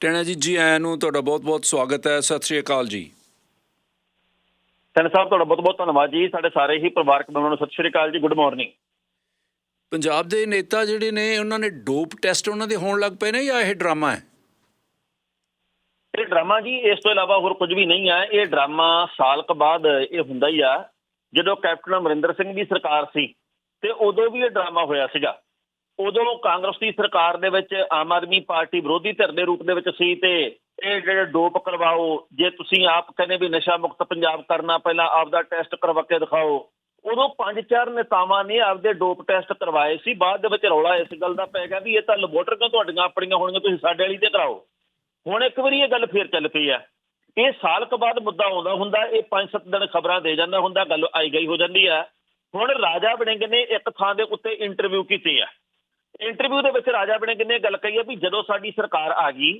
ਟੈਣਾ ਜੀ ਜੀ ਆਇਆਂ ਨੂੰ ਤੁਹਾਡਾ ਬਹੁਤ-ਬਹੁਤ ਸਵਾਗਤ ਹੈ। ਸਤਿ ਸ਼੍ਰੀ ਅਕਾਲ ਜੀ। ਸੈਨ ਸਾਹਿਬ ਤੁਹਾਡਾ ਬਹੁਤ ਬਹੁਤ ਧੰਨਵਾਦ ਜੀ। ਸਾਡੇ ਸਾਰੇ ਹੀ ਪਰਿਵਾਰਕ ਮੈਂਬਰਾਂ ਨੂੰ ਸਤਿ ਸ਼੍ਰੀ ਅਕਾਲ ਜੀ। ਗੁੱਡ ਮਾਰਨਿੰਗ ਪੰਜਾਬ ਦੇ ਨੇਤਾ ਜਿਹੜੇ ਨੇ ਉਹਨਾਂ ਨੇ ਡੋਪ ਟੈਸਟ ਉਹਨਾਂ ਦੇ ਹੋਣ ਲੱਗ ਪਏ ਨੇ ਜਾਂ ਇਹ ਡਰਾਮਾ ਹੈ? ਇਹ ਡਰਾਮਾ ਜੀ ਇਸ ਤੋਂ ਇਲਾਵਾ ਹੋਰ ਕੁਝ ਵੀ ਨਹੀਂ ਹੈ। ਇਹ ਡਰਾਮਾ ਸਾਲ ਕੁ ਬਾਅਦ ਇਹ ਹੁੰਦਾ ਹੀ ਆ। ਜਦੋਂ ਕੈਪਟਨ ਅਮਰਿੰਦਰ ਸਿੰਘ ਦੀ ਸਰਕਾਰ ਸੀ ਤੇ ਉਦੋਂ ਵੀ ਇਹ ਡਰਾਮਾ ਹੋਇਆ ਸੀਗਾ। ਉਦੋਂ ਕਾਂਗਰਸ ਦੀ ਸਰਕਾਰ ਦੇ ਵਿੱਚ ਆਮ ਆਦਮੀ ਪਾਰਟੀ ਵਿਰੋਧੀ ਧਿਰ ਦੇ ਰੂਪ ਦੇ ਵਿੱਚ ਸੀ ਤੇ ਇਹ ਜਿਹੜੇ ਡੋਪ ਕਰਵਾਓ, ਜੇ ਤੁਸੀਂ ਆਪ ਕਹਿੰਦੇ ਵੀ ਨਸ਼ਾ ਮੁਕਤ ਪੰਜਾਬ ਕਰਨਾ, ਪਹਿਲਾਂ ਆਪ ਦਾ ਟੈਸਟ ਕਰਵਾ ਕੇ ਦਿਖਾਓ। ਉਦੋਂ ਪੰਜ ਚਾਰ ਨੇਤਾਵਾਂ ਨੇ ਆਪਦੇ ਡੋਪ ਟੈਸਟ ਕਰਵਾਏ ਸੀ, ਬਾਅਦ ਦੇ ਵਿੱਚ ਰੌਲਾ ਇਸ ਗੱਲ ਦਾ ਪੈ ਗਿਆ ਵੀ ਇਹ ਤਾਂ ਲੈਬੋਰਟਰੀਆਂ ਤੁਹਾਡੀਆਂ ਆਪਣੀਆਂ ਹੋਣਗੀਆਂ, ਤੁਸੀਂ ਸਾਡੇ ਵਾਲੀ ਤੇ ਕਰਾਓ। ਹੁਣ ਇੱਕ ਵਾਰੀ ਇਹ ਗੱਲ ਫੇਰ ਚੱਲ ਪਈ ਆ। ਇਹ ਸਾਲ ਕੁ ਬਾਅਦ ਮੁੱਦਾ ਆਉਂਦਾ ਹੁੰਦਾ, ਇਹ 5-7 ਦਿਨ ਖਬਰਾਂ ਦੇ ਜਾਂਦਾ ਹੁੰਦਾ, ਗੱਲ ਆਈ ਗਈ ਹੋ ਜਾਂਦੀ ਆ। ਹੁਣ ਰਾਜਾ ਵੜਿੰਗ ਨੇ ਇੱਕ ਥਾਂ ਦੇ ਉੱਤੇ ਇੰਟਰਵਿਊ ਕੀਤੀ ਆ। ਇੰਟਰਵਿਊ ਦੇ ਵਿੱਚ ਰਾਜਾ ਵੜਿੰਗ ਨੇ ਗੱਲ ਕਹੀ ਹੈ ਵੀ ਜਦੋਂ ਸਾਡੀ ਸਰਕਾਰ ਆ ਗਈ,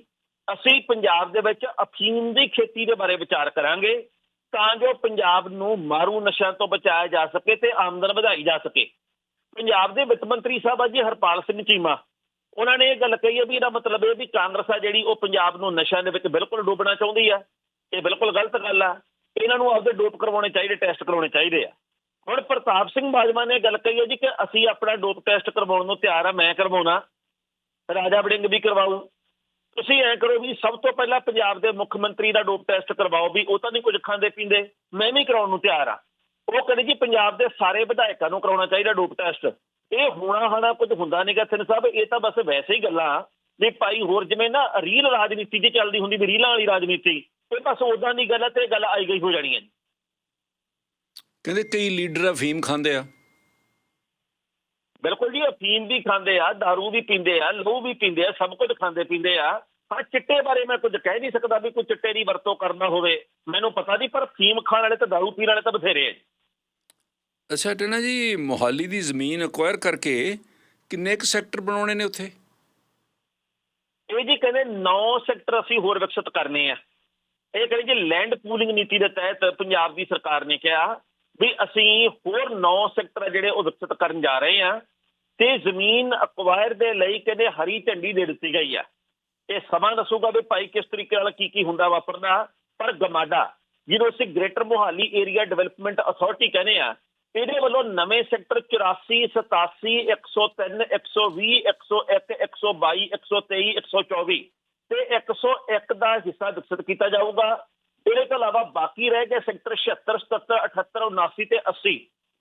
ਅਸੀਂ ਪੰਜਾਬ ਦੇ ਵਿੱਚ ਅਫੀਮ ਦੀ ਖੇਤੀ ਦੇ ਬਾਰੇ ਵਿਚਾਰ ਕਰਾਂਗੇ ਤਾਂ ਜੋ ਪੰਜਾਬ ਨੂੰ ਮਾਰੂ ਨਸ਼ਿਆਂ ਤੋਂ ਬਚਾਇਆ ਜਾ ਸਕੇ ਤੇ ਆਮਦਨ ਵਧਾਈ ਜਾ ਸਕੇ। ਪੰਜਾਬ ਦੇ ਵਿੱਤ ਮੰਤਰੀ ਸਾਹਿਬ ਆ ਜੀ ਹਰਪਾਲ ਸਿੰਘ ਚੀਮਾ, ਉਹਨਾਂ ਨੇ ਇਹ ਗੱਲ ਕਹੀ ਹੈ ਵੀ ਇਹਦਾ ਮਤਲਬ ਇਹ ਵੀ ਕਾਂਗਰਸ ਆ ਜਿਹੜੀ ਉਹ ਪੰਜਾਬ ਨੂੰ ਨਸ਼ਿਆਂ ਦੇ ਵਿੱਚ ਬਿਲਕੁਲ ਡੋਬਣਾ ਚਾਹੁੰਦੀ ਆ। ਇਹ ਬਿਲਕੁਲ ਗਲਤ ਗੱਲ ਆ। ਇਹਨਾਂ ਨੂੰ ਆਪਦੇ ਡੋਪ ਕਰਵਾਉਣੇ ਚਾਹੀਦੇ, ਟੈਸਟ ਕਰਵਾਉਣੇ ਚਾਹੀਦੇ ਆ। ਹੁਣ ਪ੍ਰਤਾਪ ਸਿੰਘ ਬਾਜਵਾ ਨੇ ਗੱਲ ਕਹੀ ਹੈ ਜੀ ਕਿ ਅਸੀਂ ਆਪਣਾ ਡੋਪ ਟੈਸਟ ਕਰਵਾਉਣ ਨੂੰ ਤਿਆਰ ਆ, ਮੈਂ ਕਰਵਾਉਣਾ। ਰਾਜਾ ਵੜਿੰਗ ਵੀ ਕਰਵਾਉ ਤੁਸੀਂ ਐ ਕਰੋ ਵੀ ਸਭ ਤੋਂ ਪਹਿਲਾਂ ਪੰਜਾਬ ਦੇ ਮੁੱਖ ਮੰਤਰੀ ਦਾ ਡੋਪ ਟੈਸਟ ਕਰਵਾਓ ਵੀ ਉਹ ਤਾਂ ਨਹੀਂ ਕੁਝ ਖਾਂਦੇ ਪੀਂਦੇ, ਮੈਂ ਵੀ ਕਰਾਉਣ ਨੂੰ ਤਿਆਰ ਆ। ਉਹ ਕਹਿੰਦੇ ਜੀ ਪੰਜਾਬ ਦੇ ਸਾਰੇ ਵਿਧਾਇਕਾਂ ਨੂੰ ਕਰਾਉਣਾ ਚਾਹੀਦਾ ਡੋਪ ਟੈਸਟ। ਇਹ ਹੋਣਾ ਹਣਾ ਕੁਝ ਹੁੰਦਾ ਨਹੀਂਗਾ ਸਿੰਘ ਸਾਹਿਬ ਇਹ ਤਾਂ ਬਸ ਵੈਸੇ ਹੀ ਗੱਲਾਂ ਵੀ ਭਾਈ ਹੋਰ ਜਿਵੇਂ ਨਾ ਰੀਲ ਰਾਜਨੀਤੀ ਜੇ ਚੱਲਦੀ ਹੁੰਦੀ, ਵੀ ਰੀਲਾਂ ਵਾਲੀ ਰਾਜਨੀਤੀ। ਇਹ ਬਸ ਉਦਾਂ ਦੀ ਗੱਲ ਹੈ ਤੇ ਇਹ ਗੱਲ ਆਈ ਗਈ ਹੋ ਜਾਣੀ ਹੈ ਜੀ। ਕਹਿੰਦੇ ਕਈ ਲੀਡਰ ਅਫੀਮ ਖਾਂਦੇ ਆ ਬਿਲਕੁਲ ਜੀ ਅਫੀਮ ਵੀ ਖਾਂਦੇ ਆ दारू ਵੀ ਪੀਂਦੇ ਆ ਲਹੂ ਵੀ ਪੀਂਦੇ ਆ ਸਭ ਕੁਝ ਖਾਂਦੇ ਪੀਂਦੇ ਆ ਹਾਂ ਚਿੱਟੇ ਬਾਰੇ ਮੈਂ ਕੁਝ ਕਹਿ ਨਹੀਂ ਸਕਦਾ ਵੀ ਕੋਈ ਚਿੱਟੇ ਦੀ ਵਰਤੋਂ ਕਰਨਾ ਹੋਵੇ ਮੈਨੂੰ ਪਤਾ ਨਹੀਂ ਪਰ ਅਫੀਮ ਖਾਣ ਵਾਲੇ ਤੇ दारू ਪੀਣ ਵਾਲੇ ਤਾਂ ਬਥੇਰੇ ਆ ਜੀ। ਅੱਛਾ ਟੈਣਾ ਜੀ ਮੋਹਾਲੀ ਦੀ ਜ਼ਮੀਨ ਅਕਵਾਇਰ ਕਰਕੇ ਕਿੰਨੇ ਕੁ ਸੈਕਟਰ ਬਣਾਉਣੇ ਨੇ ਉੱਥੇ ਇਹ ਜੀ ਕਹਿੰਦੇ 9 ਸੈਕਟਰ ਅਸੀਂ ਹੋਰ ਵਿਕਸਿਤ ਕਰਨੇ ਆ ਇਹ ਕਹਿੰਦੇ ਜੀ ਲੈਂਡ ਪੂਲਿੰਗ ਨੀਤੀ ਦੇ ਤਹਿਤ ਪੰਜਾਬ ਦੀ ਸਰਕਾਰ ਨੇ ਕਿਹਾ ਵੀ ਅਸੀਂ ਹੋਰ 9 ਸੈਕਟਰ ਆ ਜਿਹੜੇ ਉਹ ਵਿਕਸਿਤ ਕਰਨ ਜਾ ਰਹੇ ਆ ਤੇ ਜ਼ਮੀਨ ਅਕਵਾਇਰ ਦੇ ਲਈ ਕਹਿੰਦੇ ਹਰੀ ਝੰਡੀ ਦੇ ਦਿੱਤੀ ਗਈ ਆ। ਇਹ ਸਮਾਂ ਦੱਸੂਗਾ ਵੀ ਭਾਈ ਕਿਸ ਤਰੀਕੇ ਨਾਲ ਕੀ ਕੀ ਹੁੰਦਾ ਵਾਪਰਦਾ ਪਰ ਗਮਾਡਾ, ਜਿਹਨੂੰ ਅਸੀਂ greater Mohali area development authority ਕਹਿੰਦੇ ਆ ਇਹਦੇ ਵੱਲੋਂ ਨਵੇਂ ਸੈਕਟਰ 84 87 103 120 101 122 123 124 ਤੇ 101 ਦਾ ਹਿੱਸਾ ਵਿਕਸਿਤ ਕੀਤਾ ਜਾਊਗਾ। ਇਹਦੇ ਤੋਂ ਇਲਾਵਾ ਬਾਕੀ ਰਹਿ ਗਏ ਸੈਕਟਰ 76 77 78 79 ਤੇ 80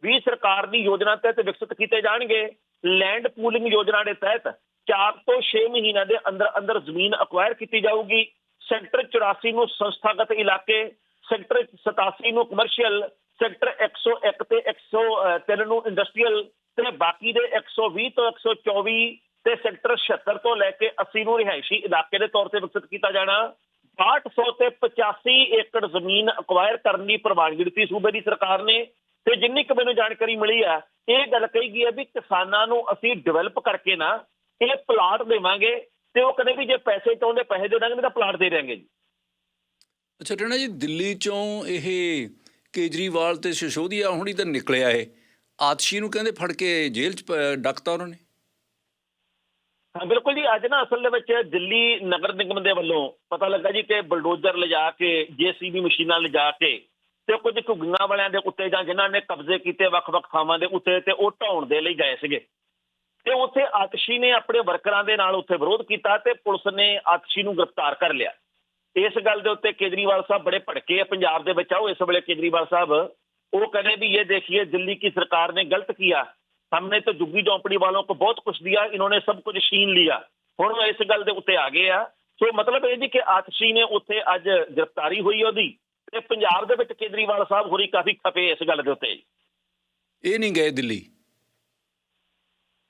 ਵੀ ਸਰਕਾਰ ਦੀ ਯੋਜਨਾ ਤਹਿਤ ਵਿਕਸਿਤ ਕੀਤੇ ਜਾਣਗੇ। ਲੈਂਡ ਪੂਲਿੰਗ ਯੋਜਨਾ ਦੇ ਤਹਿਤ 4 ਤੋਂ 6 ਮਹੀਨਿਆਂ ਦੇ ਅੰਦਰ ਅੰਦਰ ਜ਼ਮੀਨ ਅਕਵਾਇਰ ਕੀਤੀ ਜਾਊਗੀ। ਸੈਕਟਰ 84 ਨੂੰ ਸੰਸਥਾਗਤ ਇਲਾਕੇ, ਸੈਕਟਰ 87 ਨੂੰ ਕਮਰਸ਼ੀਅਲ ਸੈਕਟਰ 101 ਤੇ 103 ਨੂੰ ਇੰਡਸਟਰੀਅਲ ਤੇ ਬਾਕੀ ਦੇ 120 ਤੋਂ 124 ਤੇ ਸੈਕਟਰ 76 ਤੋਂ ਲੈ ਕੇ 80 ਨੂੰ ਰਿਹਾਇਸ਼ੀ ਇਲਾਕੇ ਦੇ ਤੌਰ ਤੇ ਵਿਕਸਿਤ ਕੀਤਾ ਜਾਣਾ। 6200 ਤੇ 85 ਏਕੜ ਜ਼ਮੀਨ ਅਕਵਾਇਰ ਕਰਨ ਦੀ ਪ੍ਰਵਾਨਗੀ ਦਿੱਤੀ ਸੂਬੇ ਦੀ ਸਰਕਾਰ ਨੇ ਤੇ ਜਿੰਨੀ ਕੁ ਮੈਨੂੰ ਜਾਣਕਾਰੀ ਮਿਲੀ ਆ, ਇਹ ਗੱਲ ਕਹੀ ਗਈ ਹੈ ਵੀ ਕਿਸਾਨਾਂ ਨੂੰ ਅਸੀਂ ਡਿਵੈਲਪ ਕਰਕੇ ਨਾ ਇਹ ਪਲਾਟ ਦੇਵਾਂਗੇ ਤੇ ਉਹ ਕਹਿੰਦੇ ਵੀ ਜੇ ਪੈਸੇ ਚਾਹੁੰਦੇ, ਪੈਸੇ ਦੇ ਦਾਂਗੇ ਨਹੀਂ ਤਾਂ ਪਲਾਟ ਦੇ ਦੇਾਂਗੇ ਜੀ। ਅੱਛਾ ਟੈਣਾ ਜੀ, ਦਿੱਲੀ ਚੋਂ ਇਹ ਕੇਜਰੀਵਾਲ ਤੇ ਸਸ਼ੋਦੀਆ ਹੁਣੀ ਤਾਂ ਨਿਕਲਿਆ ਇਹ। ਆਤਸ਼ੀ ਨੂੰ ਕਹਿੰਦੇ ਫੜ ਕੇ ਜੇਲ੍ਹ 'ਚ ਡੱਕਤਾ ਉਹਨਾਂ ਨੇ। ਹਾਂ, ਬਿਲਕੁਲ ਜੀ। ਅੱਜ ਨਾ ਅਸਲ ਦੇ ਵਿੱਚ ਦਿੱਲੀ ਨਗਰ ਨਿਗਮ ਦੇ ਵੱਲੋਂ ਪਤਾ ਲੱਗਾ ਜੀ ਕਿ ਬਲਡੋਜ਼ਰ ਲਿਜਾ ਕੇ, ਜੀਸੀਬੀ ਮਸ਼ੀਨਾਂ ਲਿਜਾ ਕੇ ਤੇ ਕੁਝ ਘੁੱਗੀਆਂ ਵਾਲਿਆਂ ਦੇ ਉੱਤੇ ਜਾਂ ਜਿਨ੍ਹਾਂ ਨੇ ਕਬਜ਼ੇ ਕੀਤੇ ਵੱਖ-ਵੱਖ ਥਾਵਾਂ ਦੇ ਉੱਤੇ ਤੇ ਉਹ ਢਾਉਣ ਦੇ ਲਈ ਗਏ ਸੀਗੇ। ਤੇ ਉੱਥੇ ਆਤਸ਼ੀ ਨੇ ਆਪਣੇ ਵਰਕਰਾਂ ਦੇ ਨਾਲ ਉੱਥੇ ਵਿਰੋਧ ਕੀਤਾ ਤੇ ਪੁਲਿਸ ਨੇ ਆਤਸ਼ੀ ਨੂੰ ਗ੍ਰਿਫਤਾਰ ਕਰ ਲਿਆ। ਇਸ ਗੱਲ ਦੇ ਉੱਤੇ ਕੇਜਰੀਵਾਲ ਸਾਹਿਬ ਬੜੇ ਭੜਕੇ ਆ। ਪੰਜਾਬ ਦੇ ਵਿੱਚ ਆਓ, ਇਸ ਵੇਲੇ ਕੇਜਰੀਵਾਲ ਸਾਹਿਬ, ਉਹ ਕਹਿੰਦੇ ਵੀ ਇਹ ਦੇਖੀਏ ਦਿੱਲੀ ਕੀ ਸਰਕਾਰ ਨੇ ਗਲਤ ਕੀਤਾ। हमने तो झुग्गी झोंपड़ी वालों को बहुत कुछ दिया इन्होंने सब कुछ छीन लिया ਹੁਣ ਉਹ ਇਸ ਗੱਲ ਦੇ ਉੱਤੇ ਆ ਗਏ ਆ ਸੋ ਮਤਲਬ ਇਹ ਜੀ ਕਿ ਆਤਸ਼ੀ ਨੇ ਉੱਥੇ ਅੱਜ ਗ੍ਰਿਫਤਾਰੀ ਹੋਈ ਉਹਦੀ ਤੇ ਪੰਜਾਬ ਦੇ ਵਿੱਚ ਕੇਜਰੀਵਾਲ ਸਾਹਿਬ ਹੋਰੀ ਕਾਫੀ ਖਪੇ ਇਸ ਗੱਲ ਦੇ ਉੱਤੇ ਇਹ ਨਹੀਂ ਗਏ ਦਿੱਲੀ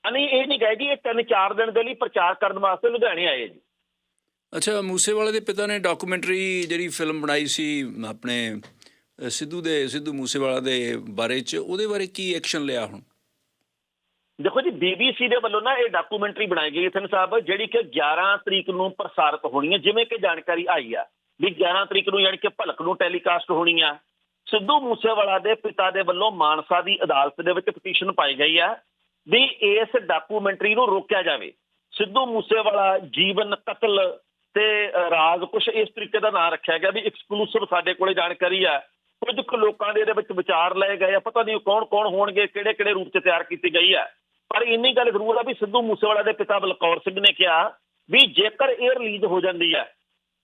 ਨਹੀਂ ਇਹ ਨਹੀਂ ਕਹੇ ਜੀ ਇਹ ਤਿੰਨ ਚਾਰ ਦਿਨ ਦੇ ਲਈ ਪ੍ਰਚਾਰ ਕਰਨ ਵਾਸਤੇ ਲੁਧਿਆਣੇ ਆਏ ਜੀ ਅੱਛਾ ਮੂਸੇਵਾਲੇ ਦੇ ਪਿਤਾ ਨੇ ਡਾਕੂਮੈਂਟਰੀ ਜਿਹੜੀ ਫਿਲਮ ਬਣਾਈ ਸੀ ਆਪਣੇ ਅ, ਸਿੱਧੂ ਦੇ ਸਿੱਧੂ ਮੂਸੇਵਾਲਾ ਦੇ ਬਾਰੇ 'ਚ ਉਹਦੇ ਬਾਰੇ ਕੀ ਐਕਸ਼ਨ ਲਿਆ ਹੁਣ ਦੇਖੋ ਜੀ ਬੀਬੀਸੀ ਦੇ ਵੱਲੋਂ ਨਾ ਇਹ ਡਾਕੂਮੈਂਟਰੀ ਬਣਾਈ ਗਈ ਥਨ ਸਾਹਿਬ, ਜਿਹੜੀ ਕਿ 11 ਤਰੀਕ ਨੂੰ ਪ੍ਰਸਾਰਿਤ ਹੋਣੀ ਹੈ। ਜਿਵੇਂ ਕਿ ਜਾਣਕਾਰੀ ਆਈ ਆ ਵੀ 11 ਤਰੀਕ ਨੂੰ ਯਾਨੀ ਕਿ ਭਲਕ ਨੂੰ ਟੈਲੀਕਾਸਟ ਹੋਣੀ ਆ। ਸਿੱਧੂ ਮੂਸੇਵਾਲਾ ਦੇ ਪਿਤਾ ਦੇ ਵੱਲੋਂ ਮਾਨਸਾ ਦੀ ਅਦਾਲਤ ਦੇ ਵਿੱਚ ਪਟੀਸ਼ਨ ਪਾਈ ਗਈ ਆ ਵੀ ਇਸ ਡਾਕੂਮੈਂਟਰੀ ਨੂੰ ਰੋਕਿਆ ਜਾਵੇ। ਸਿੱਧੂ ਮੂਸੇਵਾਲਾ ਜੀਵਨ ਕਤਲ ਤੇ ਰਾਜ਼ ਕੁਝ ਇਸ ਤਰੀਕੇ ਦਾ ਨਾਂ ਰੱਖਿਆ ਗਿਆ ਵੀ ਐਕਸਕਲੂਸਿਵ ਸਾਡੇ ਕੋਲੇ ਜਾਣਕਾਰੀ ਆ। ਕੁਝ ਕੁ ਲੋਕਾਂ ਦੇ ਇਹਦੇ ਵਿੱਚ ਵਿਚਾਰ ਲਏ ਗਏ ਆ। ਪਤਾ ਨਹੀਂ ਕੌਣ ਕੌਣ ਹੋਣਗੇ ਕਿਹੜੇ ਕਿਹੜੇ ਰੂਪ 'ਚ ਤਿਆਰ ਕੀਤੀ ਗਈ ਆ। ਪਰ ਇੰਨੀ ਗੱਲ ਜ਼ਰੂਰ ਆ ਵੀ ਸਿੱਧੂ ਮੂਸੇਵਾਲਾ ਦੇ ਪਿਤਾ ਬਲਕੌਰ ਸਿੰਘ ਨੇ ਕਿਹਾ ਵੀ ਜੇਕਰ ਇਹ ਰਿਲੀਜ਼ ਹੋ ਜਾਂਦੀ ਹੈ,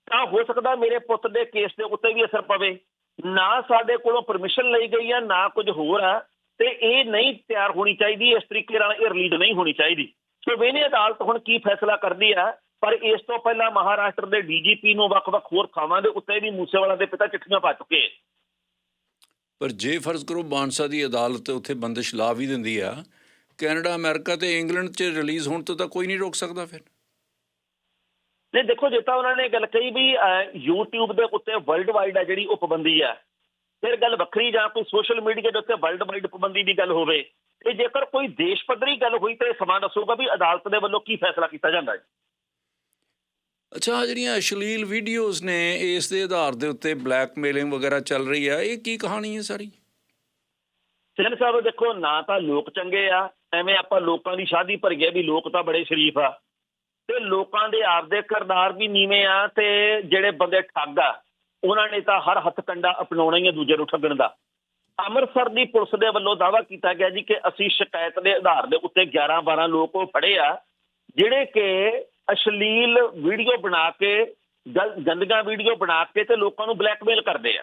ਤਾਂ ਹੋ ਸਕਦਾ ਮੇਰੇ ਪੁੱਤ ਦੇ ਕੇਸ ਦੇ ਉੱਤੇ ਵੀ ਅਸਰ ਪਵੇ। ਨਾ ਸਾਡੇ ਕੋਲੋਂ ਪਰਮਿਸ਼ਨ ਲਈ ਗਈ ਆ, ਨਾ ਕੁਝ ਹੋਰ ਆ, ਤੇ ਇਹ ਨਹੀਂ ਤਿਆਰ ਹੋਣੀ ਚਾਹੀਦੀ, ਇਸ ਤਰੀਕੇ ਨਾਲ ਇਹ ਰਿਲੀਜ਼ ਨਹੀਂ ਹੋਣੀ ਚਾਹੀਦੀ। ਸੋ ਵੇਨੇ ਅਦਾਲਤ ਹੁਣ ਕੀ ਫੈਸਲਾ ਕਰਦੀ ਹੈ ਪਰ ਇਸ ਤੋਂ ਪਹਿਲਾਂ ਮਹਾਰਾਸ਼ਟਰ ਦੇ ਡੀਜੀਪੀ ਨੂੰ ਵੱਖ-ਵੱਖ ਹੋਰ ਥਾਵਾਂ ਦੇ ਉੱਤੇ ਵੀ ਮੂਸੇਵਾਲਾ ਦੇ ਪਿਤਾ ਚਿੱਠੀਆਂ ਪਾ ਚੁੱਕੇ ਪਰ ਜੇ ਫਰਜ਼ ਕਰੋ, ਬਾਂਸਾ ਦੀ ਅਦਾਲਤ ਉੱਥੇ ਬੰਦਸ਼ ਲਾ ਵੀ ਦਿੰਦੀ ਆ ਕੈਨੇਡਾ ਅਮਰੀਕਾ ਤੇ ਇੰਗਲੈਂਡ 'ਚ ਰਿਲੀਜ਼ ਹੋਣ ਤੋਂ ਤਾਂ ਕੋਈ ਨਹੀਂ ਰੋਕ ਸਕਦਾ ਫਿਰ। ਨਹੀਂ ਦੇਖੋ ਜੇ ਤਾਂ ਉਹਨਾਂ ਨੇ ਗੱਲ ਕਹੀ ਵੀ YouTube ਦੇ ਉੱਤੇ ਵਰਲਡ ਵਾਈਡ ਆ ਜਿਹੜੀ ਉਹ ਪਾਬੰਦੀ ਆ ਫਿਰ ਗੱਲ ਵੱਖਰੀ ਜਾਂ ਕੋਈ ਸੋਸ਼ਲ ਮੀਡੀਆ ਦੇ ਉੱਤੇ ਵਰਲਡ ਵਾਈਡ ਪਾਬੰਦੀ ਦੀ ਗੱਲ ਹੋਵੇ ਤੇ ਜੇਕਰ ਕੋਈ ਦੇਸ਼ ਪੱਧਰੀ ਗੱਲ ਹੋਈ ਤਾਂ ਇਹ ਸਮਾਂ ਦੱਸੂਗਾ ਵੀ ਅਦਾਲਤ ਦੇ ਵੱਲੋਂ ਕੀ ਫੈਸਲਾ ਕੀਤਾ ਜਾਂਦਾ ਹੈ ਅੱਛਾ ਜਿਹੜੀਆਂ ਅਸ਼ਲੀਲ ਵੀਡੀਓਜ਼ ਨੇ ਇਸ ਦੇ ਆਧਾਰ ਦੇ ਉੱਤੇ ਬਲੈਕਮੇਲਿੰਗ ਵਗੈਰਾ ਚੱਲ ਰਹੀ ਆ ਇਹ ਕੀ ਕਹਾਣੀ ਹੈ ਸਾਰੀ? ਸਿੰਘ ਸਾਹਿਬ ਦੇਖੋ ਨਾ ਤਾਂ ਲੋਕ ਚੰਗੇ ਆ ਐਵੇਂ ਆਪਾਂ ਲੋਕਾਂ ਦੀ ਸ਼ਾਦੀ ਭਰ ਗਏ ਵੀ ਲੋਕ ਤਾਂ ਬੜੇ ਸ਼ਰੀਫ ਆ। ਤੇ ਲੋਕਾਂ ਦੇ ਆਪਦੇ ਕਿਰਦਾਰ ਵੀ ਨੀਵੇਂ ਆ ਤੇ ਜਿਹੜੇ ਬੰਦੇ ਠੱਗ ਆ, ਉਹਨਾਂ ਨੇ ਤਾਂ ਹਰ ਹੱਥ ਕੰਡਾ ਅਪਣਾਉਣਾ ਹੀ ਆ ਦੂਜੇ ਨੂੰ ਠੱਗਣ ਦਾ। ਅੰਮ੍ਰਿਤਸਰ ਦੀ ਪੁਲਿਸ ਦੇ ਵੱਲੋਂ ਦਾਅਵਾ ਕੀਤਾ ਗਿਆ ਜੀ ਕਿ ਅਸੀਂ ਸ਼ਿਕਾਇਤ ਦੇ ਆਧਾਰ ਦੇ ਉੱਤੇ 11 12 ਲੋਕ ਉਹ ਫੜੇ ਆ, ਜਿਹੜੇ ਕਿ ਅਸ਼ਲੀਲ ਵੀਡੀਓ ਬਣਾ ਕੇ ਗਲ- ਗੰਦੀਆਂ ਵੀਡੀਓ ਬਣਾ ਕੇ ਤੇ ਲੋਕਾਂ ਨੂੰ ਬਲੈਕਮੇਲ ਕਰਦੇ ਆ।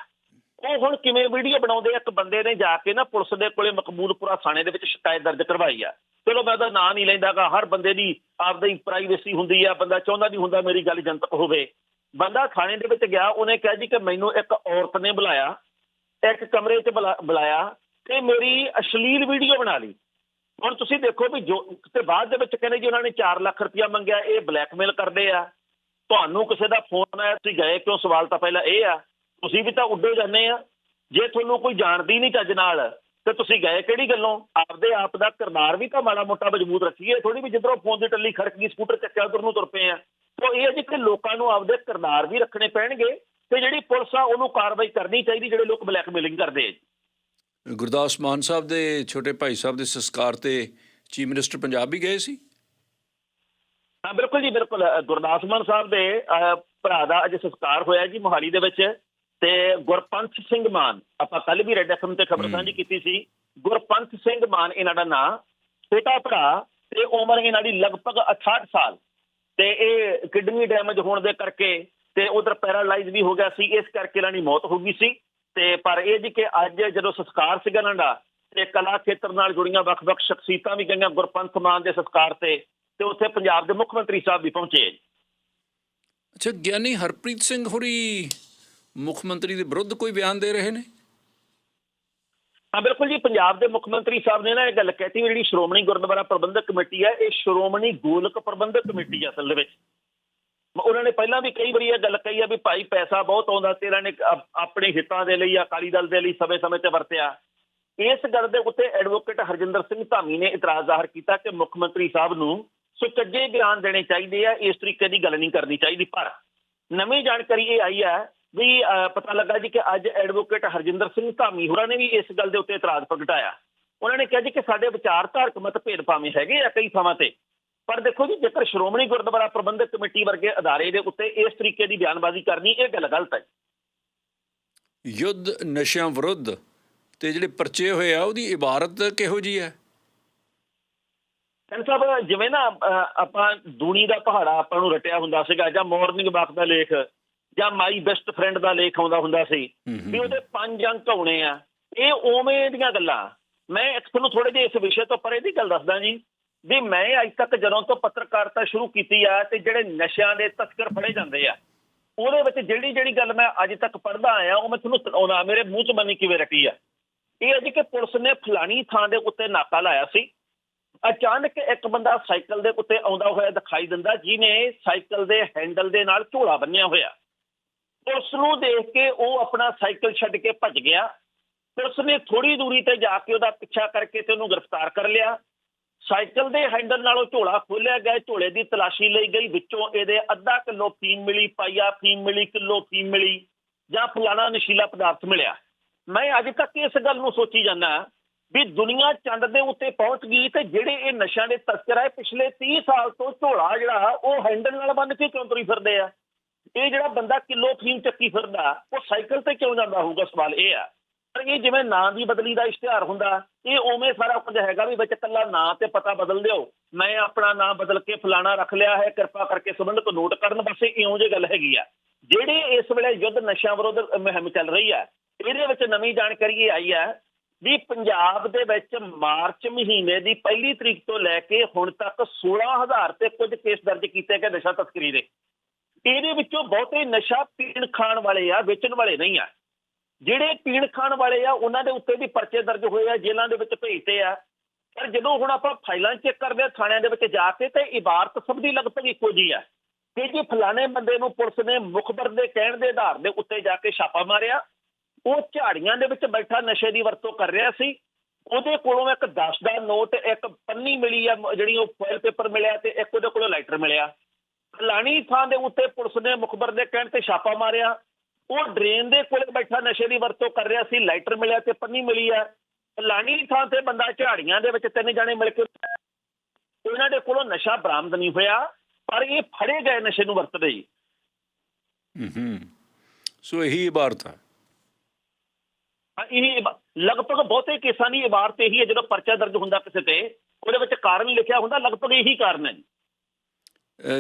ਉਹ ਹੁਣ ਕਿਵੇਂ ਵੀਡੀਓ ਬਣਾਉਂਦੇ ਆ? ਇੱਕ ਬੰਦੇ ਨੇ ਜਾ ਕੇ ਨਾ ਪੁਲਿਸ ਦੇ ਕੋਲੇ ਮਕਬੂਲਪੁਰਾ ਥਾਣੇ ਦੇ ਵਿੱਚ ਸ਼ਿਕਾਇਤ ਦਰਜ ਕਰਵਾਈ ਆ। ਚਲੋ ਮੈਂ ਉਹਦਾ ਨਾਂ ਨਹੀਂ ਲੈਂਦਾਗਾ। ਹਰ ਬੰਦੇ ਦੀ ਆਪਦੀ ਪ੍ਰਾਈਵੇਸੀ ਹੁੰਦੀ ਆ, ਬੰਦਾ ਚਾਹੁੰਦਾ ਨਹੀਂ ਹੁੰਦਾ ਮੇਰੀ ਗੱਲ ਜਨਤਕ ਹੋਵੇ। ਬੰਦਾ ਥਾਣੇ ਦੇ ਵਿੱਚ ਗਿਆ, ਉਹਨੇ ਕਿਹਾ ਜੀ ਕਿ ਮੈਨੂੰ ਇੱਕ ਔਰਤ ਨੇ ਬੁਲਾਇਆ, ਇੱਕ ਕਮਰੇ 'ਚ ਬੁਲਾ- ਬੁਲਾਇਆ ਤੇ ਮੇਰੀ ਅਸ਼ਲੀਲ ਵੀਡੀਓ ਬਣਾ ਲਈ। ਹੁਣ ਤੁਸੀਂ ਦੇਖੋ ਵੀ ਜੋ, ਤੇ ਬਾਅਦ ਦੇ ਵਿੱਚ ਕਹਿੰਦੇ ਜੀ ਉਹਨਾਂ ਨੇ 4 ਲੱਖ ਰੁਪਇਆ ਮੰਗਿਆ, ਇਹ ਬਲੈਕਮੇਲ ਕਰਦੇ ਆ। ਤੁਹਾਨੂੰ ਕਿਸੇ ਦਾ ਫੋਨ ਆਇਆ, ਤੁਸੀਂ ਗਏ ਕਿਉਂ? ਸਵਾਲ ਤਾਂ ਪਹਿਲਾਂ ਇਹ ਆ। ਤੁਸੀਂ ਵੀ ਤਾਂ ਉੱਡੇ ਜਾਂਦੇ ਆ। ਜੇ ਤੁਹਾਨੂੰ ਕੋਈ ਜਾਣਦੀ ਨਹੀਂ ਚੱਜ ਨਾਲ ਤੇ ਤੁਸੀਂ ਗਏ ਕਿਹੜੀ ਗੱਲੋਂ? ਆਪਦੇ ਆਪ ਦਾ ਕਿਰਦਾਰ ਵੀ ਤਾਂ ਮਾੜਾ ਮੋਟਾ ਮਜ਼ਬੂਤ ਰੱਖੀਏ। ਥੋੜੀ ਵੀ ਜਿੱਧਰੋਂ ਫੋਨ ਦੀ ਟੱਲੀ ਖੜਕ ਗਈ ਸਕੂਟਰ ਚੱਕਿਆ ਉਧਰ ਨੂੰ ਤੁਰ ਪਏ ਆ। ਤਾਂ ਇਹ ਹੈ ਜੀ ਕਿ ਲੋਕਾਂ ਨੂੰ ਆਪਦੇ ਕਿਰਦਾਰ ਵੀ ਰੱਖਣੇ ਪੈਣਗੇ ਤੇ ਜਿਹੜੀ ਪੁਲਿਸ ਆ ਉਹਨੂੰ ਕਾਰਵਾਈ ਕਰਨੀ ਚਾਹੀਦੀ ਜਿਹੜੇ ਲੋਕ ਬਲੈਕਮੇਲਿੰਗ ਕਰਦੇ ਆ ਗੁਰਦਾਸ ਮਾਨ ਸਾਹਿਬ ਦੇ ਛੋਟੇ ਭਾਈ ਸਾਹਿਬ ਦੇ ਸੰਸਕਾਰ ਤੇ ਚੀਫ ਮਿਨਿਸਟਰ ਪੰਜਾਬ ਵੀ ਗਏ ਸੀ? ਹਾਂ ਬਿਲਕੁਲ ਜੀ ਬਿਲਕੁਲ। ਗੁਰਦਾਸ ਮਾਨ ਸਾਹਿਬ ਦੇ ਭਰਾ ਦਾ ਅੱਜ ਸੰਸਕਾਰ ਹੋਇਆ ਜੀ ਮੋਹਾਲੀ ਦੇ ਵਿੱਚ। ਤੇ ਗੁਰਪੰਥ ਸਿੰਘ ਮਾਨ ਆਪਾਂ ਕੱਲ ਵੀ ਰੈਡ ਐਫਐਮ ਤੇ ਖਬਰ। ਸਾਂਝੀ ਕੀਤੀ ਸੀ ਗੁਰਪੰਥ ਸਿੰਘ ਮਾਨ ਇਹਨਾਂ ਦਾ ਨਾਂ ਛੋਟਾ ਭਰਾ ਤੇ ਉਮਰ ਇਹਨਾਂ ਦੀ ਲਗਭਗ 68 ਸਾਲ ਤੇ ਇਹ ਕਿਡਨੀ ਡੈਮੇਜ ਹੋਣ ਦੇ ਕਰਕੇ ਤੇ ਉਧਰ ਪੈਰਾਲਾਈਜ਼ ਵੀ ਹੋ ਗਿਆ ਸੀ ਇਸ ਕਰਕੇ ਇਹਨਾਂ ਦੀ ਮੌਤ ਹੋ ਗਈ ਸੀ ਤੇ ਪਰ ਇਹ ਜੀ ਕਿ ਅੱਜ ਜਦੋਂ ਸੰਸਕਾਰ ਸੀਗਾ ਇਹਨਾਂ ਦਾ ਤੇ ਕਲਾ ਖੇਤਰ ਨਾਲ ਜੁੜੀਆਂ ਵੱਖ-ਵੱਖ ਸ਼ਖਸੀਅਤਾਂ ਵੀ ਗਈਆਂ ਗੁਰਪੰਥ ਮਾਨ ਦੇ ਸੰਸਕਾਰ ਤੇ ਤੇ ਉੱਥੇ ਪੰਜਾਬ ਦੇ ਮੁੱਖ ਮੰਤਰੀ ਸਾਹਿਬ ਵੀ ਪਹੁੰਚੇ ਅੱਛਾ ਗਿਆਨੀ ਹਰਪ੍ਰੀਤ ਸਿੰਘ ਹੋਰੀ ਮੁੱਖ ਮੰਤਰੀ ਦੇ ਵਿਰੁੱਧ ਕੋਈ ਬਿਆਨ ਦੇ ਰਹੇ ਨੇ? ਹਾਂ, ਬਿਲਕੁਲ ਜੀ। ਪੰਜਾਬ ਦੇ ਮੁੱਖ ਮੰਤਰੀ ਸਾਹਿਬ ਨੇ ਨਾ ਇਹ ਗੱਲ ਕਹਿਤੀ ਵੀ ਜਿਹੜੀ ਸ਼੍ਰੋਮਣੀ ਗੁਰਦੁਆਰਾ ਪ੍ਰਬੰਧਕ ਕਮੇਟੀ ਹੈ ਇਹ ਸ਼੍ਰੋਮਣੀ ਗੋਲਕ ਪ੍ਰਬੰਧਕ ਕਮੇਟੀ ਹੈ ਅਸਲ ਦੇ ਵਿੱਚ। ਉਹਨਾਂ ਨੇ ਪਹਿਲਾਂ ਵੀ ਕਈ ਵਾਰੀ ਇਹ ਗੱਲ ਕਹੀ ਆ ਵੀ ਭਾਈ ਪੈਸਾ ਬਹੁਤ ਆਉਂਦਾ ਤੇ ਇਹਨਾਂ ਨੇ ਆਪਣੇ ਹਿੱਤਾਂ ਦੇ ਲਈ ਅਕਾਲੀ ਦਲ ਦੇ ਲਈ ਸਮੇਂ-ਸਮੇਂ ਤੇ ਵਰਤਿਆ। ਇਸ ਗੱਲ ਦੇ ਉੱਤੇ ਐਡਵੋਕੇਟ ਹਰਜਿੰਦਰ ਸਿੰਘ ਧਾਮੀ ਨੇ ਇਤਰਾਜ਼ ਜ਼ਾਹਰ ਕੀਤਾ ਕਿ ਮੁੱਖ ਮੰਤਰੀ ਸਾਹਿਬ ਨੂੰ ਸੁਚੱਜੇ ਬਿਆਨ ਦੇਣੇ ਚਾਹੀਦੇ ਆ, ਇਸ ਤਰੀਕੇ ਦੀ ਗੱਲ ਨਹੀਂ ਕਰਨੀ ਚਾਹੀਦੀ। ਪਰ ਨਵੀਂ ਜਾਣਕਾਰੀ ਇਹ ਆਈ ਹੈ ਵੀ ਪਤਾ ਲੱਗਾ ਜੀ ਕਿ ਅੱਜ ਐਡਵੋਕੇਟ ਹਰਜਿੰਦਰ ਸਿੰਘ ਧਾਮੀ ਹੋਰਾਂ ਨੇ ਵੀ ਇਸ ਗੱਲ ਦੇ ਉੱਤੇ ਇਤਰਾਜ਼ ਪ੍ਰਗਟਾਇਆ। ਉਹਨਾਂ ਨੇ ਕਿਹਾ ਜੀ ਕਿ ਸਾਡੇ ਵਿਚਾਰਧਾਰਕ ਮਤਭੇਦ ਭਾਵੇਂ ਹੈਗੇ ਆ ਕਈ ਥਾਵਾਂ ਤੇ ਪਰ ਦੇਖੋ ਜੀ ਜੇਕਰ ਸ਼੍ਰੋਮਣੀ ਗੁਰਦੁਆਰਾ ਪ੍ਰਬੰਧਕ ਕਮੇਟੀ ਵਰਗੇ ਅਦਾਰੇ ਦੇ ਉੱਤੇ ਇਸ ਤਰੀਕੇ ਦੀ ਬਿਆਨਬਾਜ਼ੀ ਕਰਨੀ ਇਹ ਗੱਲ ਗਲਤ ਹੈ। ਯੁੱਧ ਨਸ਼ਿਆਂ ਵਿਰੁੱਧ ਤੇ ਜਿਹੜੇ ਪਰਚੇ ਹੋਏ ਆ ਉਹਦੀ ਇਬਾਰਤ ਕਿਹੋ ਜੀ ਹੈ? ਸਾਹਿਬ ਜਿਵੇਂ ਨਾ ਆਪਾਂ ਦੂਣੀ ਦਾ ਪਹਾੜਾ ਆਪਾਂ ਨੂੰ ਰਟਿਆ ਹੁੰਦਾ ਸੀਗਾ ਜਾਂ ਮਾਰਨਿੰਗ ਵਾਕ ਦਾ ਲੇਖ ਜਾਂ ਮਾਈ ਬੈਸਟ ਫਰੈਂਡ ਦਾ ਲੇਖ ਆਉਂਦਾ ਹੁੰਦਾ ਸੀ। ਵੀ ਉਹਦੇ ਪੰਜ ਅੰਕ ਆਉਣੇ ਆ। ਇਹ ਉਵੇਂ ਦੀਆਂ ਗੱਲਾਂ। ਮੈਂ ਤੁਹਾਨੂੰ ਥੋੜੇ ਜਿਹੇ ਇਸ ਵਿਸ਼ੇ ਤੋਂ ਪਰੇ ਦੀ ਗੱਲ ਦੱਸਦਾ ਜੀ ਵੀ ਮੈਂ ਅੱਜ ਤੱਕ ਜਦੋਂ ਤੋਂ ਪੱਤਰਕਾਰਤਾ ਸ਼ੁਰੂ ਕੀਤੀ ਆ ਤੇ ਜਿਹੜੇ ਨਸ਼ਿਆਂ ਦੇ ਤਸਕਰ ਫੜੇ ਜਾਂਦੇ ਆ ਉਹਦੇ ਵਿੱਚ ਜਿਹੜੀ ਜਿਹੜੀ ਗੱਲ ਮੈਂ ਅੱਜ ਤੱਕ ਪੜ੍ਹਦਾ ਆਇਆ ਉਹ ਮੈਂ ਤੁਹਾਨੂੰ ਸੁਣਾਉਣਾ ਮੇਰੇ ਮੂੰਹ 'ਚ ਮੰਨੀ ਕਿਵੇਂ ਰਟੀ ਆ। ਇਹ ਹੈ ਜੀ ਕਿ ਪੁਲਿਸ ਨੇ ਫਲਾਣੀ ਥਾਂ ਦੇ ਉੱਤੇ ਨਾਕਾ ਲਾਇਆ ਸੀ। ਅਚਾਨਕ ਇੱਕ ਬੰਦਾ ਸਾਈਕਲ ਦੇ ਉੱਤੇ ਆਉਂਦਾ ਹੋਇਆ ਦਿਖਾਈ ਦਿੰਦਾ ਜਿਹਨੇ ਸਾਈਕਲ ਦੇ ਹੈਂਡਲ ਦੇ ਨਾਲ ਝੋਲਾ ਬੰਨਿਆ ਹੋਇਆ। ਪੁਲਿਸ ਨੂੰ ਦੇਖ ਕੇ ਉਹ ਆਪਣਾ ਸਾਈਕਲ ਛੱਡ ਕੇ ਭੱਜ ਗਿਆ। ਪੁਲਿਸ ਨੇ ਥੋੜੀ ਦੂਰੀ ਤੇ ਜਾ ਕੇ ਉਹਦਾ ਪਿੱਛਾ ਕਰਕੇ ਤੇ ਉਹਨੂੰ ਗ੍ਰਿਫਤਾਰ ਕਰ ਲਿਆ। ਸਾਈਕਲ ਦੇ ਹੈਂਡਲ ਨਾਲੋਂ ਝੋਲਾ ਖੋਲਿਆ ਗਿਆ, ਝੋਲੇ ਦੀ ਤਲਾਸ਼ੀ ਲਈ ਗਈ। ਵਿੱਚੋਂ ਇਹਦੇ ਅੱਧਾ ਕਿਲੋ ਫੀਮ ਮਿਲੀ ਪਾਈਆ ਫੀਮ ਮਿਲੀ, ਕਿਲੋ ਫੀਮ ਮਿਲੀ, ਜਾਂ ਫਲਾਣਾ ਨਸ਼ੀਲਾ ਪਦਾਰਥ ਮਿਲਿਆ। ਮੈਂ ਅੱਜ ਤੱਕ ਇਸ ਗੱਲ ਨੂੰ ਸੋਚੀ ਜਾਂਦਾ ਵੀ ਦੁਨੀਆ ਚੰਦ ਦੇ ਉੱਤੇ ਪਹੁੰਚ ਗਈ ਤੇ ਜਿਹੜੇ ਇਹ ਨਸ਼ਿਆਂ ਦੇ ਤਸਕਰ ਹੈ ਪਿਛਲੇ 30 ਸਾਲ ਤੋਂ ਝੋਲਾ ਜਿਹੜਾ ਉਹ ਹੈਂਡਲ ਨਾਲ ਬੰਨ ਕੇ ਕਿਉਂ ਤੁਰੀ ਫਿਰਦੇ ਆ? ਇਹ ਜਿਹੜਾ ਬੰਦਾ ਕਿਲੋ ਫੀਮ ਚੱਕੀ ਫਿਰਦਾ, ਉਹ ਸਾਈਕਲ ਤੇ ਕਿਉਂ ਜਾਂਦਾ ਹੋਊਗਾ? ਸਵਾਲ ਇਹ ਆ। ਪਰ ਇਹ ਜਿਵੇਂ ਨਾਂ ਦੀ ਬਦਲੀ ਦਾ ਇਸ਼ਤਿਹਾਰ ਹੁੰਦਾ, ਇਹ ਉਵੇਂ ਸਾਰਾ ਕੁਝ ਹੈਗਾ ਵੀ ਵਿੱਚ ਕੱਲਾ ਨਾਂ ਤੇ ਪਤਾ ਬਦਲ ਦਿਓ। ਮੈਂ ਆਪਣਾ ਨਾਂ ਬਦਲ ਕੇ ਫਲਾਣਾ ਰੱਖ ਲਿਆ ਹੈ, ਕਿਰਪਾ ਕਰਕੇ ਸੰਬੰਧਕ ਨੋਟ ਕਰਨ ਬਸ ਇਹ ਇਉਂ ਜਿਹੀ ਗੱਲ ਹੈਗੀ ਆ। ਜਿਹੜੇ ਇਸ ਵੇਲੇ ਯੁੱਧ ਨਸ਼ਾ ਵਿਰੋਧ ਮੁਹਿੰਮ ਚੱਲ ਰਹੀ ਹੈ ਇਹਦੇ ਵਿੱਚ ਨਵੀਂ ਜਾਣਕਾਰੀ ਇਹ ਆਈ ਹੈ ਵੀ ਪੰਜਾਬ ਦੇ ਵਿੱਚ ਮਾਰਚ ਮਹੀਨੇ ਦੀ ਪਹਿਲੀ ਤਰੀਕ ਤੋਂ ਲੈ ਕੇ ਹੁਣ ਤੱਕ 16000 ਤੇ ਕੁਝ ਕੇਸ ਦਰਜ ਕੀਤੇ ਗਏ ਨਸ਼ਾ ਤਸਕਰੀ ਦੇ। ਇਹਦੇ ਵਿੱਚੋਂ ਬਹੁਤੇ ਨਸ਼ਾ ਪੀਣ ਖਾਣ ਵਾਲੇ ਆ, ਵੇਚਣ ਵਾਲੇ ਨਹੀਂ ਆ। ਜਿਹੜੇ ਪੀਣ ਖਾਣ ਵਾਲੇ ਆ, ਉਹਨਾਂ ਦੇ ਉੱਤੇ ਵੀ ਪਰਚੇ ਦਰਜ ਹੋਏ ਆ, ਜੇਲ੍ਹਾਂ ਦੇ ਵਿੱਚ ਭੇਜਤੇ ਆ। ਪਰ ਜਦੋਂ ਹੁਣ ਆਪਾਂ ਫਾਈਲਾਂ ਚੈੱਕ ਕਰਦੇ ਆ, ਥਾਣਿਆਂ ਦੇ ਵਿੱਚ ਜਾ ਕੇ ਤੇ ਇਬਾਰਤ ਸਭ ਦੀ ਲਗਭਗ ਇੱਕੋ ਜੀ ਆ ਕਿ ਜੀ ਫਲਾਣੇ ਬੰਦੇ ਨੂੰ ਪੁਲਿਸ ਨੇ ਮੁਖਬਰ ਦੇ ਕਹਿਣ ਦੇ ਆਧਾਰ ਦੇ ਉੱਤੇ ਜਾ ਕੇ ਛਾਪਾ ਮਾਰਿਆ, ਉਹ ਝਾੜੀਆਂ ਦੇ ਵਿੱਚ ਬੈਠਾ ਨਸ਼ੇ ਦੀ ਵਰਤੋਂ ਕਰ ਰਿਹਾ ਸੀ, ਉਹਦੇ ਕੋਲੋਂ ਇੱਕ 10 ਦਾ ਨੋਟ, ਇੱਕ ਪੰਨੀ ਮਿਲੀ ਆ, ਜਿਹੜੀ ਉਹ ਫਾਇਲ ਪੇਪਰ ਮਿਲਿਆ ਤੇ ਇੱਕ ਉਹਦੇ ਕੋਲੋਂ ਲਾਈਟਰ ਮਿਲਿਆ। ਫਲਾਣੀ ਥਾਂ ਦੇ ਉੱਤੇ ਪੁਲਿਸ ਨੇ ਮੁਖਬਰ ਦੇ ਕਹਿਣ ਤੇ ਛਾਪਾ ਮਾਰਿਆ। ਉਹ ਡਰੇਨ ਦੇ ਕੋਲੇ ਬੈਠਾ ਨਸ਼ੇ ਦੀ ਵਰਤੋਂ ਕਰ ਰਿਹਾ ਸੀ ਲਾਈਟਰ ਮਿਲਿਆ ਤੇ ਪੰਨੀ ਮਿਲੀ ਆ ਫਲਾਣੀ ਥਾਂ ਤੇ ਬੰਦਾ ਝਾੜੀਆਂ ਦੇ ਵਿੱਚ ਤਿੰਨ ਜਾਣੇ ਮਿਲ ਕੇ ਉਹਨਾਂ ਦੇ ਕੋਲੋਂ ਨਸ਼ਾ ਬਰਾਮਦ ਨਹੀਂ ਹੋਇਆ ਪਰ ਇਹ ਫੜੇ ਗਏ ਨਸ਼ੇ ਨੂੰ ਵਰਤਦੇ ਜੀ ਹੂੰ ਸੋ ਇਹੀ ਇਬਾਰਤ ਹੈ। ਹਾਂ, ਇਹ ਲਗਭਗ ਬਹੁਤੇ ਕੇਸਾਂ ਦੀ ਇਬਾਰਤ ਇਹੀ ਹੈ ਜਦੋਂ ਪਰਚਾ ਦਰਜ ਹੁੰਦਾ ਕਿਸੇ ਤੇ ਉਹਦੇ ਵਿੱਚ ਕਾਰਨ ਲਿਖਿਆ ਹੁੰਦਾ ਲਗਭਗ ਇਹੀ ਕਾਰਨ ਹੈ ਜੀ।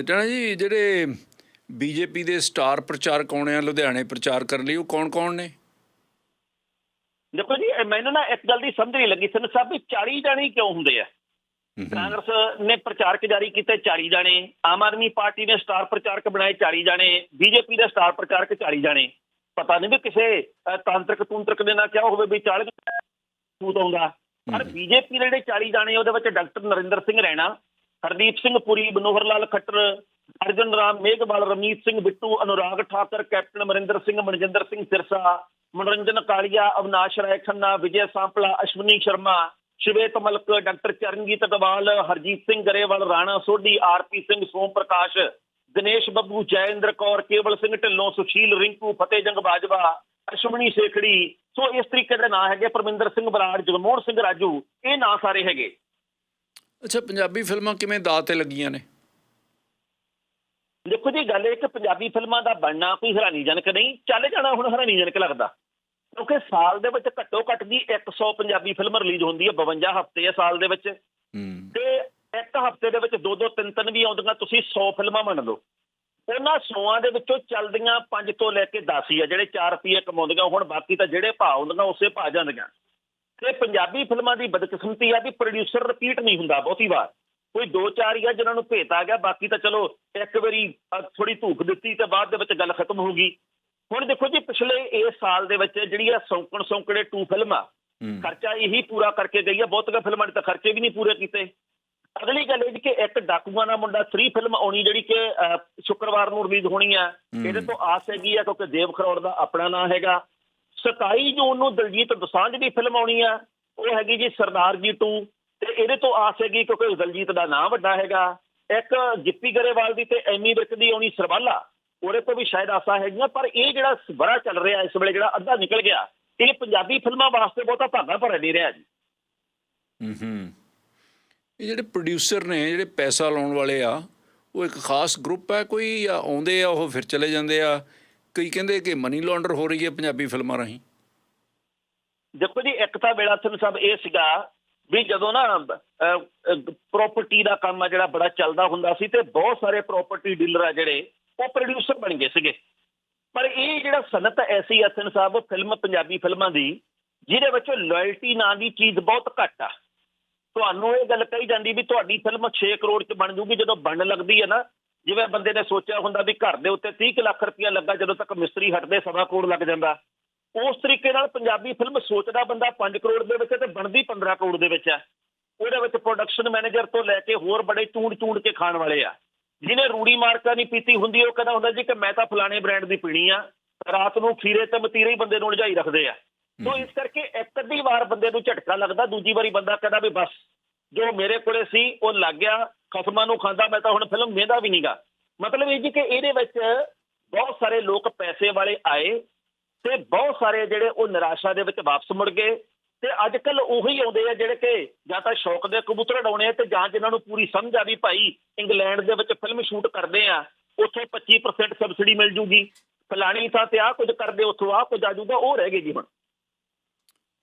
ਟਾਣਾ ਜੀ ਜਿਹੜੇ ਬੀਜੇਪੀ ਦੇ ਸਟਾਰ ਪ੍ਰਚਾਰਕ ਆਉਣੇ ਆ ਲੁਧਿਆਣੇ ਪ੍ਰਚਾਰ ਕਰਨ ਲਈ ਉਹ ਕੌਣ-ਕੌਣ ਨੇ? ਦੇਖੋ ਜੀ ਮੈਨੂੰ ਨਾ ਇੱਕ ਗੱਲ ਦੀ ਸਮਝ ਨਹੀਂ ਲੱਗੀ। ਸਾਨੂੰ ਸਭ ਵੀ 40 ਜਾਣੇ ਕਿਉਂ ਹੁੰਦੇ ਆ। ਕਾਂਗਰਸ ਨੇ ਪ੍ਰਚਾਰਕ ਜਾਰੀ ਕੀਤੇ 40 ਜਾਣੇ ਆਮ ਆਦਮੀ ਪਾਰਟੀ ਨੇ ਸਟਾਰ ਪ੍ਰਚਾਰਕ ਬਣਾਏ 40 ਜਾਣੇ ਬੀਜੇਪੀ ਦੇ ਸਟਾਰ ਪ੍ਰਚਾਰਕ 40 ਜਾਣੇ। ਪਤਾ ਨਹੀਂ ਵੀ ਕਿਸੇ ਤਾਂਤਰਿਕ ਤੂੰਤਰਿਕ ਨੇ ਨਾ ਕਿਹਾ ਹੋਵੇ ਵੀ 40 ਸੂਤ ਆਉਂਦਾ। ਪਰ। ਬੀਜੇਪੀ ਦੇ ਜਿਹੜੇ 40 ਜਾਣੇ ਉਹਦੇ ਵਿੱਚ doctor Narinder Singh Raina Hardeep Singh Puri Manohar Lal Khattar Arjun Ram, Meghwal Ravneet Singh Bittu, Anurag Thakur, captain Amarinder Singh, Manjinder Singh Sirsa, Manoranjan Kalia, Avinash Rai Khanna, Vijay Sampla, Ashwani Sharma Shwait Malik doctor Charanjit Atwal, Harjit Singh Grewal, Rana Sodhi RP Singh Som Parkash, Dinesh Babbu, Jai Inder Kaur, Kewal Singh Dhillon, Sushil Rinku ਫਤਿਹ ਜੰਗ ਬਾਜਵਾ, ਅਸ਼ਵਨੀ ਸੇਖੜੀ। ਸੋ ਇਸ ਤਰੀਕੇ ਦੇ ਨਾਂ ਹੈਗੇ ਪਰਮਿੰਦਰ ਸਿੰਘ ਬਰਾੜ, ਜਗਮੋਹਨ ਸਿੰਘ ਰਾਜੂ। ਇਹ ਨਾਂ ਸਾਰੇ ਹੈਗੇ। ਅੱਛਾ ਪੰਜਾਬੀ ਫਿਲਮਾਂ ਕਿਵੇਂ ਦਾਅ ਤੇ ਲੱਗੀਆਂ ਨੇ? ਦੇਖੋ ਜੀ ਗੱਲ ਇਹ ਕਿ ਪੰਜਾਬੀ ਫਿਲਮਾਂ ਦਾ ਬਣਨਾ ਕੋਈ ਹੈਰਾਨੀਜਨਕ ਨਹੀਂ ਚੱਲ ਜਾਣਾ ਹੁਣ ਹੈਰਾਨੀਜਨਕ ਲੱਗਦਾ। ਕਿਉਂਕਿ ਸਾਲ ਦੇ ਵਿੱਚ ਘੱਟੋ ਘੱਟ ਦੀ 100 ਪੰਜਾਬੀ ਫਿਲਮ ਰਿਲੀਜ਼ ਹੁੰਦੀ ਹੈ 52 ਹਫ਼ਤੇ ਆ ਸਾਲ ਦੇ ਵਿੱਚ। ਹੂੰ। ਤੇ ਇੱਕ ਹਫ਼ਤੇ ਦੇ ਵਿੱਚ ਦੋ ਦੋ ਤਿੰਨ ਤਿੰਨ ਵੀ ਆਉਂਦੀਆਂ ਤੁਸੀਂ 100 ਫਿਲਮਾਂ ਮੰਨ ਲਓ। ਉਹਨਾਂ 100ਾਂ ਦੇ ਵਿੱਚੋਂ ਚੱਲਦੀਆਂ 5 ਤੋਂ ਲੈ ਕੇ 10 ਹੀ ਆ ਜਿਹੜੇ 4 ਰੁਪਏ ਕਮਾਉਂਦੀਆਂ ਹੁਣ ਬਾਕੀ ਤਾਂ ਜਿਹੜੇ ਭਾਅ ਆਉਂਦੀਆਂ ਉਸੇ ਭਾਅ ਜਾਂਦੀਆਂ। ਤੇ ਪੰਜਾਬੀ ਫਿਲਮਾਂ ਦੀ ਬਦਕਿਸਮਤੀ ਆ ਵੀ ਪ੍ਰੋਡਿਊਸਰ ਰਿਪੀਟ ਨਹੀਂ ਹੁੰਦਾ ਬਹੁਤੀ ਵਾਰ। ਕੋਈ ਦੋ ਚਾਰ ਹੀ ਆ ਜਿਨ੍ਹਾਂ ਨੂੰ ਭੇਤ ਆ ਗਿਆ ਬਾਕੀ ਤਾਂ ਚਲੋ ਇੱਕ ਵਾਰੀ ਥੋੜੀ ਧੂਕ ਦਿੱਤੀ ਤੇ ਬਾਅਦ ਦੇ ਵਿੱਚ ਗੱਲ ਖਤਮ ਹੋ ਗਈ। ਹੁਣ ਦੇਖੋ ਜੀ ਪਿਛਲੇ ਇਸ ਸਾਲ ਦੇ ਵਿੱਚ ਜਿਹੜੀ ਆ ਸੌਂਕਣ ਸੌਂਕੜੇ 2 ਫਿਲਮ ਆ ਖਰਚਾ ਇਹੀ ਪੂਰਾ ਕਰਕੇ ਗਈ ਆ ਬਹੁਤੀਆਂ ਫਿਲਮਾਂ ਨੇ ਤਾਂ ਖਰਚੇ ਵੀ ਨਹੀਂ ਪੂਰੇ ਕੀਤੇ। ਅਗਲੀ ਗੱਲ ਇਹ ਜੀ ਕਿ ਇੱਕ ਡਾਕੂਆਂ ਦਾ ਮੁੰਡਾ 3 ਫਿਲਮ ਆਉਣੀ ਜਿਹੜੀ ਕਿ ਸ਼ੁੱਕਰਵਾਰ ਨੂੰ ਰਿਲੀਜ਼ ਹੋਣੀ ਆ ਹੂੰ। ਇਹਦੇ ਤੋਂ ਆਸ ਹੈਗੀ ਆ ਕਿਉਂਕਿ ਦੇਵ ਖਰੋੜ ਦਾ ਆਪਣਾ ਨਾਂ ਹੈਗਾ। 27 ਜੂਨ ਨੂੰ ਦਲਜੀਤ ਦੋਸਾਂਝ ਦੀ ਫਿਲਮ ਆਉਣੀ ਆ। ਉਹ ਹੈਗੀ ਜੀ ਸਰਦਾਰ ਜੀ 2 ਤੇ ਇਹਦੇ ਤੋਂ ਆਸ ਹੈਗੀ ਕਿਉਂਕਿ ਦਲਜੀਤ ਦਾ ਨਾਂ ਵੱਡਾ ਹੈਗਾ। ਇੱਕ ਗਿੱਪੀ ਗਰੇਵਾਲ ਦੀ ਤੇ ਐਮੀ ਵਿਰਕ ਦੀ ਆਉਣੀ ਸਰਵਾਲਾ। ਉਹਦੇ ਤੋਂ ਵੀ ਸ਼ਾਇਦ ਆਸਾਂ ਹੈਗੀਆਂ, ਪਰ ਇਹ ਜਿਹੜਾ ਬੜਾ ਚੱਲ ਰਿਹਾ ਇਸ ਵੇਲੇ, ਜਿਹੜਾ ਅੱਧਾ ਨਿਕਲ ਗਿਆ, ਇਹ ਪੰਜਾਬੀ ਫਿਲਮਾਂ ਵਾਸਤੇ ਬਹੁਤਾ ਭਾਗਾ ਭਰ ਨਹੀਂ ਰਿਹਾ ਜੀ। ਹੂੰ ਹੂੰ ਇਹ ਜਿਹੜੇ ਪ੍ਰੋਡਿਊਸਰ ਨੇ, ਜਿਹੜੇ ਪੈਸਾ ਲਾਉਣ ਵਾਲੇ ਆ, ਉਹ ਇੱਕ ਖਾਸ ਗਰੁੱਪ ਹੈ ਕੋਈ ਆਉਂਦੇ ਆ, ਉਹ ਫਿਰ ਚਲੇ ਜਾਂਦੇ ਆ। ਕਈ ਕਹਿੰਦੇ ਕਿ ਮਨੀ ਲਾਂਡਰ ਹੋ ਰਹੀ ਹੈ ਪੰਜਾਬੀ ਫਿਲਮਾਂ ਰਾਹੀਂ। ਦੇਖੋ ਜੀ, ਇੱਕ ਤਾਂ ਵੇਲਾ ਤੁਹਾਨੂੰ ਸਭ ਇਹ ਸੀਗਾ ਵੀ ਜਦੋਂ ਨਾ ਪ੍ਰਾਪਰਟੀ ਦਾ ਕੰਮ ਆ ਜਿਹੜਾ ਬੜਾ ਚੱਲਦਾ ਹੁੰਦਾ ਸੀ ਤੇ ਬਹੁਤ ਸਾਰੇ ਪ੍ਰਾਪਰਟੀ ਡੀਲਰ ਆ ਜਿਹੜੇ, ਉਹ ਪ੍ਰੋਡਿਊਸਰ ਬਣ ਗਏ ਸੀਗੇ। ਪਰ ਇਹ ਜਿਹੜਾ ਸਨਤ ਐਸੀ ਅਸਨ ਸਾਹਿਬ ਫਿਲਮ ਪੰਜਾਬੀ ਫਿਲਮਾਂ ਦੀ, ਜਿਹਦੇ ਵਿੱਚ ਲਾਇਲਟੀ ਨਾਂ ਦੀ ਚੀਜ਼ ਬਹੁਤ ਘੱਟ ਆ। ਤੁਹਾਨੂੰ ਇਹ ਗੱਲ ਕਹੀ ਜਾਂਦੀ ਵੀ ਤੁਹਾਡੀ ਫਿਲਮ 6 ਕਰੋੜ ਚ ਬਣ ਜੂਗੀ, ਜਦੋਂ ਬਣਨ ਲੱਗਦੀ ਹੈ ਨਾ ਜਿਵੇਂ ਬੰਦੇ ਨੇ ਸੋਚਿਆ ਹੁੰਦਾ ਵੀ ਘਰ ਦੇ ਉੱਤੇ 30 ਕੁ ਲੱਖ ਰੁਪਇਆ ਲੱਗਾ ਜਦੋਂ ਤੱਕ ਮਿਸਤਰੀ ਹਟਦੇ ਸਵਾ ਕਰੋੜ ਲੱਗ ਜਾਂਦਾ। ਉਸ ਤਰੀਕੇ ਨਾਲ ਪੰਜਾਬੀ ਫਿਲਮ ਸੋਚਦਾ ਬੰਦਾ 5 ਕਰੋੜ ਦੇ ਵਿੱਚ ਤੇ ਬਣਦੀ 15 ਕਰੋੜ ਦੇ ਵਿੱਚ ਹੈ। ਉਹਦੇ ਵਿੱਚ ਪ੍ਰੋਡਕਸ਼ਨ ਮੈਨੇਜਰ ਤੋਂ ਲੈ ਕੇ ਹੋਰ ਬੜੇ ਚੂੜ ਚੂੜ ਕੇ ਖਾਣ ਵਾਲੇ ਆ। ਜਿਹਨੇ ਰੂੜੀ ਮਾਰਕਾ ਨਹੀਂ ਪੀਤੀ ਹੁੰਦੀ ਉਹ ਕਹਿੰਦਾ ਹੁੰਦਾ ਜੀ ਕਿ ਮੈਂ ਤਾਂ ਫਲਾਣੇ ਬ੍ਰਾਂਡ ਦੀ ਪੀਣੀ ਆ। ਰਾਤ ਨੂੰ ਖੀਰੇ ਤੇ ਮਤੀਰੇ ਹੀ ਬੰਦੇ ਨੂੰ ਲਜਾਈ ਰੱਖਦੇ ਆ। ਸੋ ਇਸ ਕਰਕੇ ਇੱਕ ਅੱਧੀ ਵਾਰ ਬੰਦੇ ਨੂੰ ਝਟਕਾ ਲੱਗਦਾ ਦੂਜੀ ਵਾਰੀ ਬੰਦਾ ਕਹਿੰਦਾ ਵੀ ਬਸ। ਜੋ ਮੇਰੇ ਕੋਲੇ ਸੀ, ਉਹ ਲੱਗ ਗਿਆ, ਖਸਮਾਂ ਨੂੰ ਖਾਂਦਾ, ਮੈਂ ਤਾਂ ਹੁਣ ਫਿਲਮ ਵੇਂਦਾ ਵੀ ਨਹੀਂਗਾ ਮਤਲਬ ਇਹ ਜੀ ਕਿ ਇਹਦੇ ਵਿੱਚ ਬਹੁਤ ਸਾਰੇ ਲੋਕ ਪੈਸੇ ਵਾਲੇ ਆਏ ਤੇ ਬਹੁਤ ਸਾਰੇ ਜਿਹੜੇ ਉਹ ਨਿਰਾਸ਼ਾ ਦੇ ਵਿੱਚ ਵਾਪਸ ਮੁੜ ਗਏ ਤੇ ਅੱਜ ਕੱਲ ਉਹੀ ਆਉਂਦੇ ਆ ਜਿਹੜੇ ਕਿ ਜਾਂ ਤਾਂ ਸ਼ੌਕ ਦੇ ਕਬੂਤਰ ਉਡਾਉਣੇ ਆ ਤੇ ਜਾਂ ਜਿਨ੍ਹਾਂ ਨੂੰ ਪੂਰੀ ਸਮਝ ਆ ਵੀ ਭਾਈ ਇੰਗਲੈਂਡ ਦੇ ਵਿੱਚ ਫਿਲਮ ਸ਼ੂਟ ਕਰਦੇ ਆ, ਉੱਥੇ 25% ਸਬਸਿਡੀ ਮਿਲ ਜੂਗੀ। ਫਲਾਣੀ ਥਾਂ ਤੇ ਆ ਕੁਝ ਕਰਦੇ, ਉੱਥੋਂ ਆ ਕੁਝ ਆ ਜੂਗਾ, ਉਹ ਰਹਿ ਗਏ ਜੀ ਹੁਣ।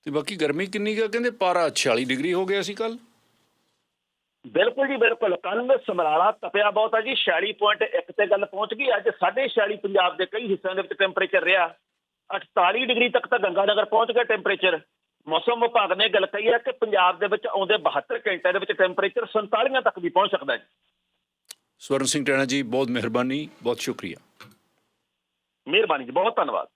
ਤੇ ਬਾਕੀ ਗਰਮੀ ਕਿੰਨੀ ਕੁ ਕਹਿੰਦੇ ਪਾਰਾ 46 ਡਿਗਰੀ ਹੋ ਗਿਆ ਸੀ ਕੱਲ ਬਿਲਕੁਲ ਜੀ ਬਿਲਕੁਲ। ਕੱਲ ਸਮਰਾਲਾ ਤਪਿਆ ਬਹੁਤ ਆ ਜੀ। 46.1 ਤੇ ਗੱਲ ਪਹੁੰਚ ਗਈ। ਅੱਜ 46 ਪੰਜਾਬ ਦੇ ਕਈ ਹਿੱਸਿਆਂ ਦੇ ਵਿੱਚ ਟੈਂਪਰੇਚਰ ਰਿਹਾ। 48 ਡਿਗਰੀ ਤੱਕ ਤਾਂ ਗੰਗਾਨਗਰ ਪਹੁੰਚ ਗਿਆ ਟੈਂਪਰੇਚਰ ਮੌਸਮ ਵਿਭਾਗ ਨੇ ਗੱਲ ਕਹੀ ਹੈ ਕਿ ਪੰਜਾਬ ਦੇ ਵਿੱਚ ਆਉਂਦੇ 72 ਘੰਟਿਆਂ ਦੇ ਵਿੱਚ ਟੈਂਪਰੇਚਰ 47 ਤੱਕ ਵੀ ਪਹੁੰਚ ਸਕਦਾ ਹੈ ਸਵਰਨ ਸਿੰਘ ਟੈਣਾ ਜੀ ਬਹੁਤ ਮਿਹਰਬਾਨੀ ਬਹੁਤ ਸ਼ੁਕਰੀਆ। ਮਿਹਰਬਾਨੀ ਜੀ ਬਹੁਤ ਧੰਨਵਾਦ।